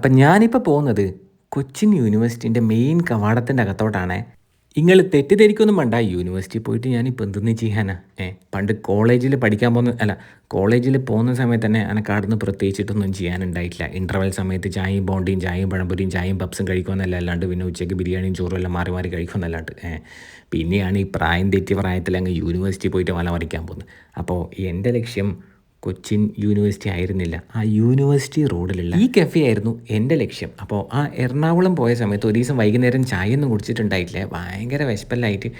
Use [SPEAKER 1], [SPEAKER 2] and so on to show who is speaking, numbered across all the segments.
[SPEAKER 1] അപ്പം ഞാനിപ്പോൾ പോകുന്നത് കൊച്ചിൻ യൂണിവേഴ്സിറ്റിന്റെ മെയിൻ കവാടത്തിന്റെ അകത്തോട്ടാണ്. നിങ്ങൾ തെറ്റിദ്ധരിക്കൊന്നും വേണ്ട. യൂണിവേഴ്സിറ്റി പോയിട്ട് ഞാനിപ്പോൾ എന്തെന്ന് ചെയ്യാനാ? ഏ പണ്ട് കോളേജിൽ പഠിക്കാൻ പോകുന്ന അല്ല കോളേജിൽ പോകുന്ന സമയത്ത് തന്നെ എനിക്ക് അവിടുന്ന് പ്രത്യേകിച്ചിട്ടൊന്നും ചെയ്യാനുണ്ടായിട്ടില്ല. ഇന്റർവെൽ സമയത്ത് ചായയും ബോണ്ടിയും ചായയും പഴംപൊരിയും ചായയും പപ്സും കഴിക്കുമെന്നല്ല അല്ലാണ്ട് പിന്നെ ഉച്ചയ്ക്ക് ബിരിയാണിയും ചോറും എല്ലാം മാറി മാറി കഴിക്കുമെന്നല്ലാണ്ട്. ഏ പിന്നെയാണ് ഈ പ്രായം തെറ്റി പ്രായത്തിൽ അങ്ങ് യൂണിവേഴ്സിറ്റി പോയിട്ട് വല മറിക്കാൻ പോകുന്നത്. അപ്പോൾ എന്റെ ലക്ഷ്യം കൊച്ചിൻ യൂണിവേഴ്സിറ്റി ആയിരുന്നില്ല. ആ യൂണിവേഴ്സിറ്റി റോഡിലുള്ള ഈ കഫേ ആയിരുന്നു എന്റെ ലക്ഷ്യം. അപ്പോൾ ആ എറണാകുളം പോയ സമയത്ത് ഒരു ദിവസം വൈകുന്നേരം ചായ ഒന്നും കുടിച്ചിട്ടുണ്ടായിട്ടില്ല. ഭയങ്കര വിശപ്പല്ലായിട്ട്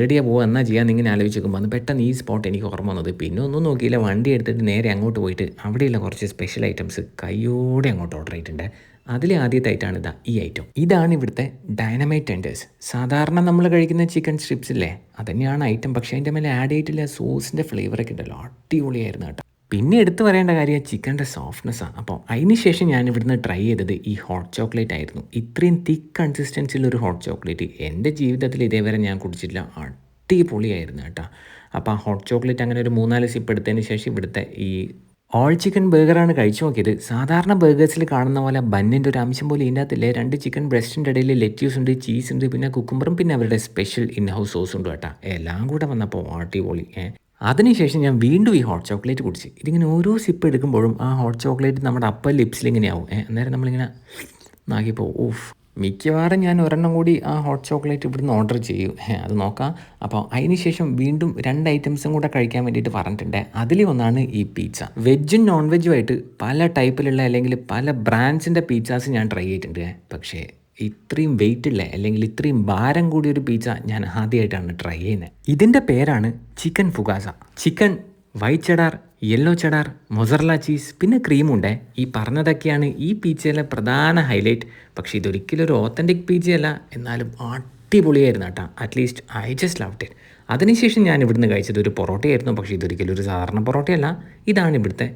[SPEAKER 1] ഏടിയാ പോകുക എന്നാ ചെയ്യാൻ ഇങ്ങനെ ആലോചിച്ച് നോക്കുമ്പോൾ അന്ന് പെട്ടെന്ന് ഈ സ്പോട്ട് എനിക്ക് ഓർമ്മ വന്നത്. പിന്നെ ഒന്നും നോക്കിയില്ല വണ്ടി എടുത്തിട്ട് നേരെ അങ്ങോട്ട് പോയിട്ട് അവിടെയുള്ള കുറച്ച് സ്പെഷ്യൽ ഐറ്റംസ് കയ്യോടെ അങ്ങോട്ട് ഓർഡർ ചെയ്തിട്ടുണ്ട്. അതിലെ ആദ്യത്തായിട്ടാണ് ഇതാ ഈ ഐറ്റം ഇതാണ് ഇവിടുത്തെ ഡൈനമൈറ്റ് ടെൻഡേഴ്സ് സാധാരണ നമ്മൾ കഴിക്കുന്ന ചിക്കൻ സ്ട്രിപ്സ് അല്ലേ അതന്നെയാണ് ഐറ്റം പക്ഷേ അതിന്റെ മേലെ ആഡ് ചെയ്തിട്ടില്ല സോസിന്റെ ഫ്ലേവറൊക്കെ ഉണ്ടല്ലോ. അടിപൊളിയായിരുന്നു കേട്ടോ. പിന്നെ എടുത്തു പറയേണ്ട കാര്യം ചിക്കന്റെ സോഫ്റ്റ്നെസ്സാണ് അപ്പോൾ അതിന് ശേഷം ഞാൻ ഇവിടുന്ന് ട്രൈ ചെയ്തത് ഈ ഹോട്ട് ചോക്ലേറ്റ് ആയിരുന്നു. ഇത്രയും തിക്ക് കൺസിസ്റ്റൻസിലൊരു ഹോട്ട് ചോക്ലേറ്റ് എന്റെ ജീവിതത്തിൽ ഇതേവരെ ഞാൻ കുടിച്ചിട്ടില്ല. അടിപൊളിയായിരുന്നു കേട്ടോ. അപ്പോൾ ആ ഹോട്ട് ചോക്ലേറ്റ് അങ്ങനെ ഒരു മൂന്നാൽ സിപ്പ് എടുത്തതിന് ശേഷം ഇവിടുത്തെ ഈ ഓൾ ചിക്കൻ ബർഗറാണ് കഴിച്ചു നോക്കിയത്. സാധാരണ ബർഗേഴ്സിൽ കാണുന്ന പോലെ ബന്നിന്റെ ഒരു അംശം പോലും ഇതിന്റെ അകത്തില്ലേ. രണ്ട് ചിക്കൻ ബ്രസ്റ്റിന്റെ ഇടയിൽ ലെറ്റ്യൂസ് ഉണ്ട് ചീസ് ഉണ്ട് പിന്നെ കുക്കുംബറും പിന്നെ അവരുടെ സ്പെഷ്യൽ ഇൻ ഹൗസ് സോസ് ഉണ്ട് കേട്ടോ. എല്ലാം കൂടെ വന്നപ്പോൾ അടിപൊളി. ഏഹ് അതിനുശേഷം ഞാൻ വീണ്ടും ഈ ഹോട്ട് ചോക്ലേറ്റ് കുടിച്ച്. ഇതിങ്ങനെ ഓരോ സിപ്പ് എടുക്കുമ്പോഴും ആ ഹോട്ട് ചോക്ലേറ്റ് നമ്മുടെ അപ്പ ഏ അന്നേരം നമ്മളിങ്ങനെ നാക്കിപ്പോൾ ഓഫ് മിക്കവാറും ഞാൻ ഒരെണ്ണം കൂടി ആ ഹോട്ട് ചോക്ലേറ്റ് ഇവിടുന്ന് ഓർഡർ ചെയ്യും. അത് നോക്കാം. അപ്പോൾ അതിന് ശേഷം വീണ്ടും രണ്ട് ഐറ്റംസും കൂടെ കഴിക്കാൻ വേണ്ടിയിട്ട് പറഞ്ഞിട്ടുണ്ട്. അതിൽ ഒന്നാണ് ഈ പീച്ച വെജും നോൺ വെജുമായിട്ട് പല ടൈപ്പിലുള്ള അല്ലെങ്കിൽ പല ബ്രാൻഡ്സിന്റെ പീച്ചാസ് ഞാൻ ട്രൈ ചെയ്തിട്ടുണ്ട്. പക്ഷേ ഇത്രയും വെയിറ്റ് ഉള്ള അല്ലെങ്കിൽ ഇത്രയും ഭാരം കൂടിയ ഒരു പിസ്സ ഞാൻ ആദ്യമായിട്ടാണ് ട്രൈ ചെയ്യുന്നത് ഇതിന്റെ പേരാണ് chicken fugazza chicken white cheddar yellow cheddar mozzarella cheese പിന്നെ ക്രീമുണ്ട് ഈ പറഞ്ഞതൊക്കെയാണ് ഈ പീച്ചയിലെ പ്രധാന ഹൈലൈറ്റ് പക്ഷേ ഇതൊരിക്കലും ഒരു ഓത്തന്റിക് പീച്ചയല്ല എന്നാലും അടിപൊളിയായിരുന്നു കേട്ടോ. At least I just love it അതിനുശേഷം ഞാൻ ഇവിടുന്ന് കഴിച്ചത് ഒരു പൊറോട്ടയായിരുന്നു. പക്ഷേ ഇതൊരിക്കലും ഒരു സാധാരണ പൊറോട്ടയല്ല. ഇതാണ് ഇവിടുത്തെ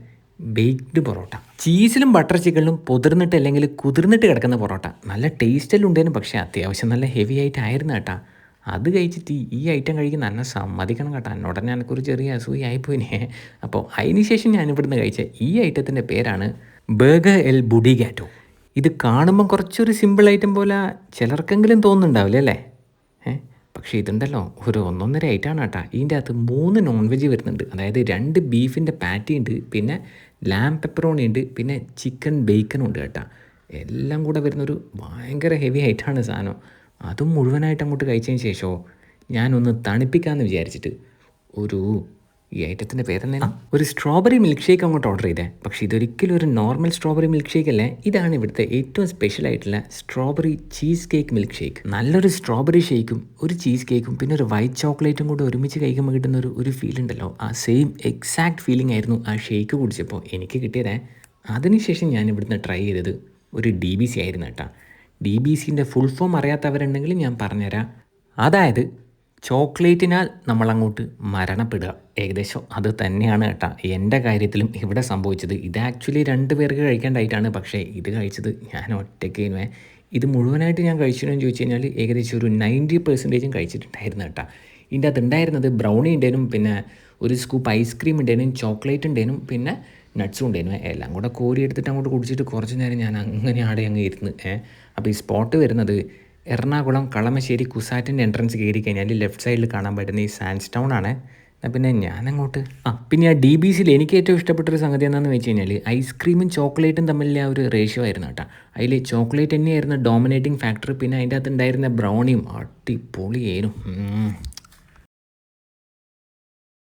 [SPEAKER 1] ബേക്ക്ഡ് പൊറോട്ട. ചീസിലും ബട്ടർ ചിക്കനിലും പുതിർന്നിട്ട് അല്ലെങ്കിൽ കുതിർന്നിട്ട് കിടക്കുന്ന പൊറോട്ട. നല്ല ടേസ്റ്റെല്ലാം ഉണ്ടായിരുന്നു പക്ഷേ അത്യാവശ്യം നല്ല ഹെവി ആയിട്ടായിരുന്നു കേട്ടാ. അത് കഴിച്ചിട്ട് ഈ- ഐറ്റം കഴിക്കുന്ന എന്നെ സമ്മതിക്കണം കേട്ടോ. തന്നെ എനിക്കൊരു ചെറിയ അസൂയായിപ്പോയിനെ അപ്പോൾ അതിന് ശേഷം ഞാൻ ഇവിടുന്ന് കഴിച്ച ഈ ഐറ്റത്തിന്റെ പേരാണ് ബർഗർ എൽ ബുഡിഗാറ്റോ. ഇത് കാണുമ്പം കുറച്ചൊരു സിമ്പിൾ ഐറ്റം പോലെ ചിലർക്കെങ്കിലും തോന്നുന്നുണ്ടാവില്ലേ അല്ലേ? പക്ഷേ ഇതുണ്ടല്ലോ ഒരു ഒന്നൊന്നര ഐറ്റാണ് കേട്ടോ. ഇതിന്റെ അകത്ത് മൂന്ന് നോൺ വെജ് വരുന്നുണ്ട്. അതായത് രണ്ട് ബീഫിന്റെ പാറ്റി ഉണ്ട് പിന്നെ ലാം പെപ്പറോണി ഉണ്ട് പിന്നെ ചിക്കൻ ബേക്കനും ഉണ്ട് കേട്ടോ. എല്ലാം കൂടെ വരുന്നൊരു ഭയങ്കര ഹെവി ഐറ്റാണ് സാധനം. അതും മുഴുവനായിട്ട് അങ്ങോട്ട് കഴിച്ചതിന് ശേഷമോ? ഞാനൊന്ന് തണുപ്പിക്കാമെന്ന് വിചാരിച്ചിട്ട് ഒരു ഈ ഐറ്റത്തിന്റെ പേരെന്താ ഒരു സ്ട്രോബെറി മിൽക്ക് ഷേക്ക് അങ്ങോട്ട് ഓർഡർ ചെയ്തേ. പക്ഷേ ഇതൊരിക്കലും ഒരു നോർമൽ സ്ട്രോബെറി മിൽക്ക് ഷേക്ക് അല്ലേ? ഇതാണ് ഇവിടുത്തെ ഏറ്റവും സ്പെഷ്യൽ ആയിട്ടുള്ള strawberry cheesecake milkshake നല്ലൊരു സ്ട്രോബെറി ഷേക്കും ഒരു ചീസ് കേക്കും പിന്നെ ഒരു വൈറ്റ് ചോക്ലേറ്റും കൂടെ ഒരുമിച്ച് കഴിക്കുമ്പോൾ കിട്ടുന്ന ഒരു ഒരു ഫീൽ ഉണ്ടല്ലോ. ആ സെയിം എക്സാക്ട് ഫീലിംഗ് ആയിരുന്നു ആ ഷേക്ക് കുടിച്ചപ്പോൾ എനിക്ക് കിട്ടിയതേ അതിനുശേഷം ഞാൻ ഇവിടുന്ന് ട്രൈ ചെയ്തത് ഒരു ഡി ബി സി ആയിരുന്നു കേട്ടോ. ഡി ബി സിന്റെ ഫുൾ ഫോം അറിയാത്തവരുണ്ടെങ്കിൽ ഞാൻ പറഞ്ഞുതരാം. അതായത് ചോക്ലേറ്റിനാൽ നമ്മളങ്ങോട്ട് മരണപ്പെടുക. ഏകദേശം അത് തന്നെയാണ് കേട്ടോ. എന്റെ കാര്യത്തിലും ഇവിടെ സംഭവിച്ചത്. ഇത് ആക്ച്വലി രണ്ട് പേർക്ക് കഴിക്കേണ്ടായിട്ടാണ്. പക്ഷേ ഇത് കഴിച്ചത് ഞാൻ ഒറ്റയ്ക്ക് ഇത് മുഴുവനായിട്ട് ഞാൻ കഴിച്ചു എന്ന് ചോദിച്ചു കഴിഞ്ഞാൽ ഏകദേശം ഒരു നയന്റി പെർസെന്റേജും കഴിച്ചിട്ടുണ്ടായിരുന്നു കേട്ടോ. ഇതിന്റെ അകത്ത് ഉണ്ടായിരുന്നത് ബ്രൗണി ഉണ്ടേനും പിന്നെ ഒരു സ്കൂപ്പ് ഐസ്ക്രീം ഉണ്ടേനും ചോക്ലേറ്റ് ഉണ്ടേനും പിന്നെ നട്ട്സും ഉണ്ടായിരുന്നു എല്ലാം കൂടെ കോരി എടുത്തിട്ട് അങ്ങോട്ട് കുടിച്ചിട്ട് കുറച്ച് നേരം ഞാൻ അങ്ങനെ ആടെ അങ്ങ് ഇരുന്ന് അപ്പോൾ ഈ സ്പോട്ട് വരുന്നത് എറണാകുളം കളമശ്ശേരി കുസാറ്റിന്റെ എൻട്രൻസ് കയറി കഴിഞ്ഞാൽ ലെഫ്റ്റ് സൈഡിൽ കാണാൻ പറ്റുന്ന ഈ സാൻസ് ടൗൺ ആണ്. പിന്നെ ഞാൻ അങ്ങോട്ട് ആ പിന്നെ ആ ഡി ബി സിയിൽ എനിക്ക് ഏറ്റവും ഇഷ്ടപ്പെട്ടൊരു സംഗതി എന്താണെന്ന് വെച്ച് കഴിഞ്ഞാൽ ഐസ്ക്രീമും ചോക്ലേറ്റും തമ്മിലുള്ള ആ ഒരു റേഷ്യോ ആയിരുന്നു കേട്ടോ. അതിൽ ചോക്ലേറ്റ് തന്നെയായിരുന്നു ഡോമിനേറ്റിംഗ് ഫാക്ടർ പിന്നെ അതിന്റെ അകത്ത് ഉണ്ടായിരുന്ന ബ്രൗണിയും അടിപൊളിയായിരുന്നു.